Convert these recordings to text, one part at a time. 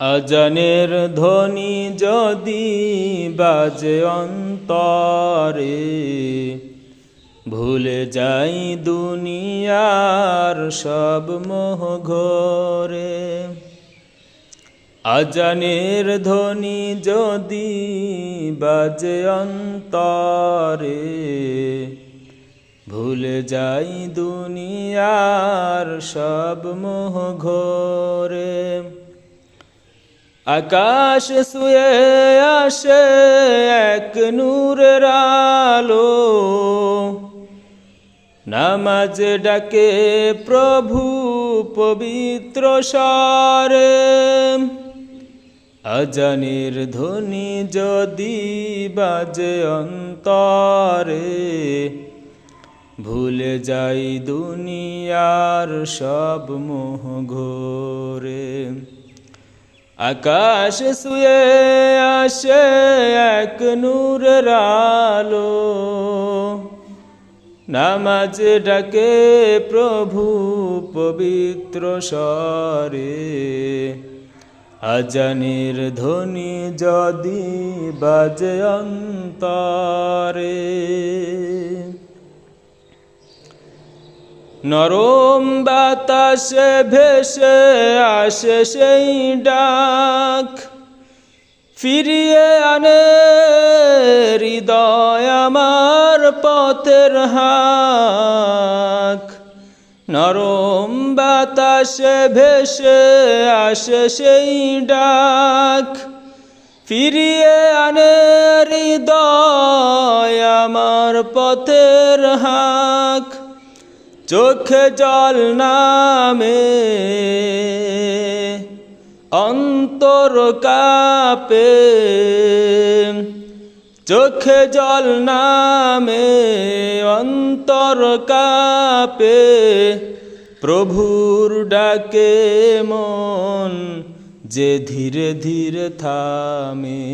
আজানের ধ্বনি যদি বাজে অন্তরে, ভুলে যাই দুনিয়ার সব মোহ ঘরে। আজানের ধ্বনি যদি বাজে অন্তরে, ভুলে যাই দুনিয়ার সব মোহ ঘরে। আকাশ শুয়ে আসে এক নূরের আলো। নামাজ ডাকে প্রভু পবিত্র সারে। আজানের ধ্বনি যদি বাজে অন্তরে, ভুলে যাই দুনিয়ার সব মোহ ঘোরে। আকাশ শুয়ে আসে এক নূরের আলো। নামাজ ডাকে প্রভু পবিত্র স্বরে। আজানের ধ্বনি যদি বাজে অন্তরে। নরম বাতাসে ভেসে আসে সেই ডাক। ফিরিয়ে আনে হৃদয় আমার পথের হাক। নরম বাতাসে ভেসে আসে সেই ডাক। ফিরিয়ে আনে হৃদয় আমার পথের হাক। চোখে জল নামে, অন্তর কাপে। চোখে জল নামে, অন্তর কাপে। প্রভুর ডাকে মন যে ধীরে ধীরে থামে।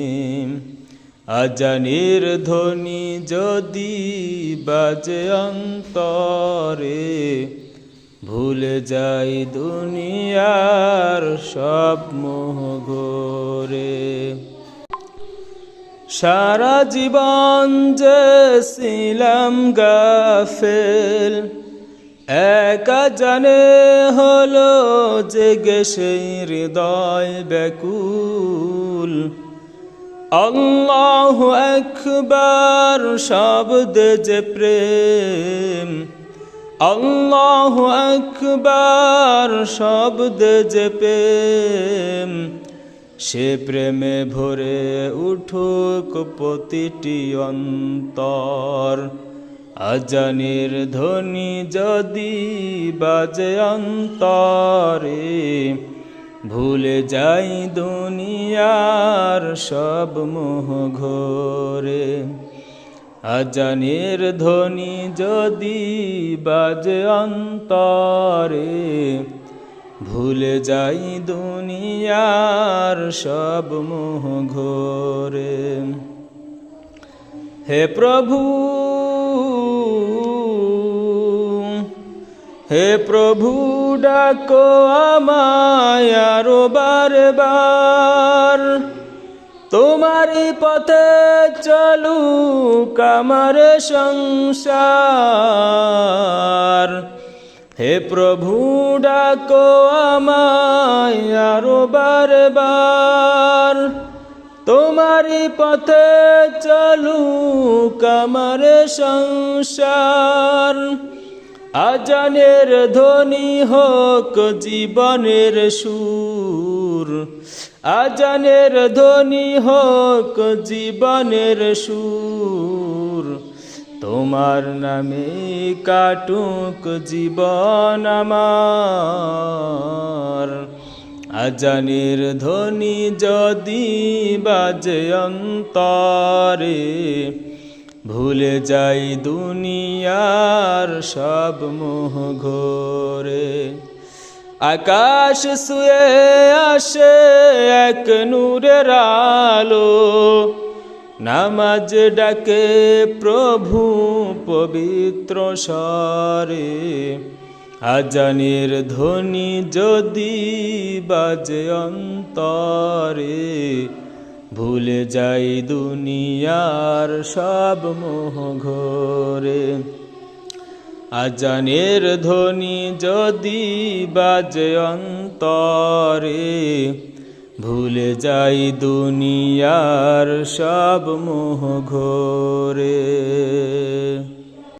আজানের ধ্বনি যদি বাজে অন্তরে, ভুলে যাই দুনিয়ার সব মোহ ঘোরে। সারা জীবন যে ছিলাম গাফেল, একা জানে হলো যে সেই হৃদয় ব্যাকুল। আল্লাহ একবার শব্দ যে প্রেম। আল্লাহ একবার শব্দ যে প্রেম। সে প্রেমে ভরে উঠুক প্রতিটি অন্তর। আজানের ধ্বনি যদি বাজে অন্তরে ভুলে যাই দুনিয়ার সব মোহ ঘোরে। আজানের ধ্বনি যদি বাজে অন্তরে, ভুলে যাই দুনিয়ার সব মোহ ঘোরে। হে প্রভু হে প্রভু, ডাকো আমায় আরও বারে বার তোমারই পথে চলুক আমার সংসার। হে প্রভু, ডাকো আমায় আরও বারে বার তোমারই পথে চলুক আমার সংসার। আজানের ধ্বনি হোক জীবনের সুর। আজানের ধ্বনি হোক জীবনের সুর। তোমার নামে কাটুক জীবন আমার। আজানের ধ্বনি যদি বাজে অন্তরে ভুলে যাই দুনিয়ার সব মোহ ঘোরে। আকাশ শুয়ে আসে এক নূরের আলো। নামাজ ডাকে প্রভু পবিত্র স্বরে। আজানের ধ্বনি যদি বাজে অন্তরে ভুলে যাই দুনিয়ার সব মোহ ঘোরে। আজানের ধ্বনি যদি বাজে অন্তরে, ভুলে যাই দুনিয়ার সব মোহ ঘোরে।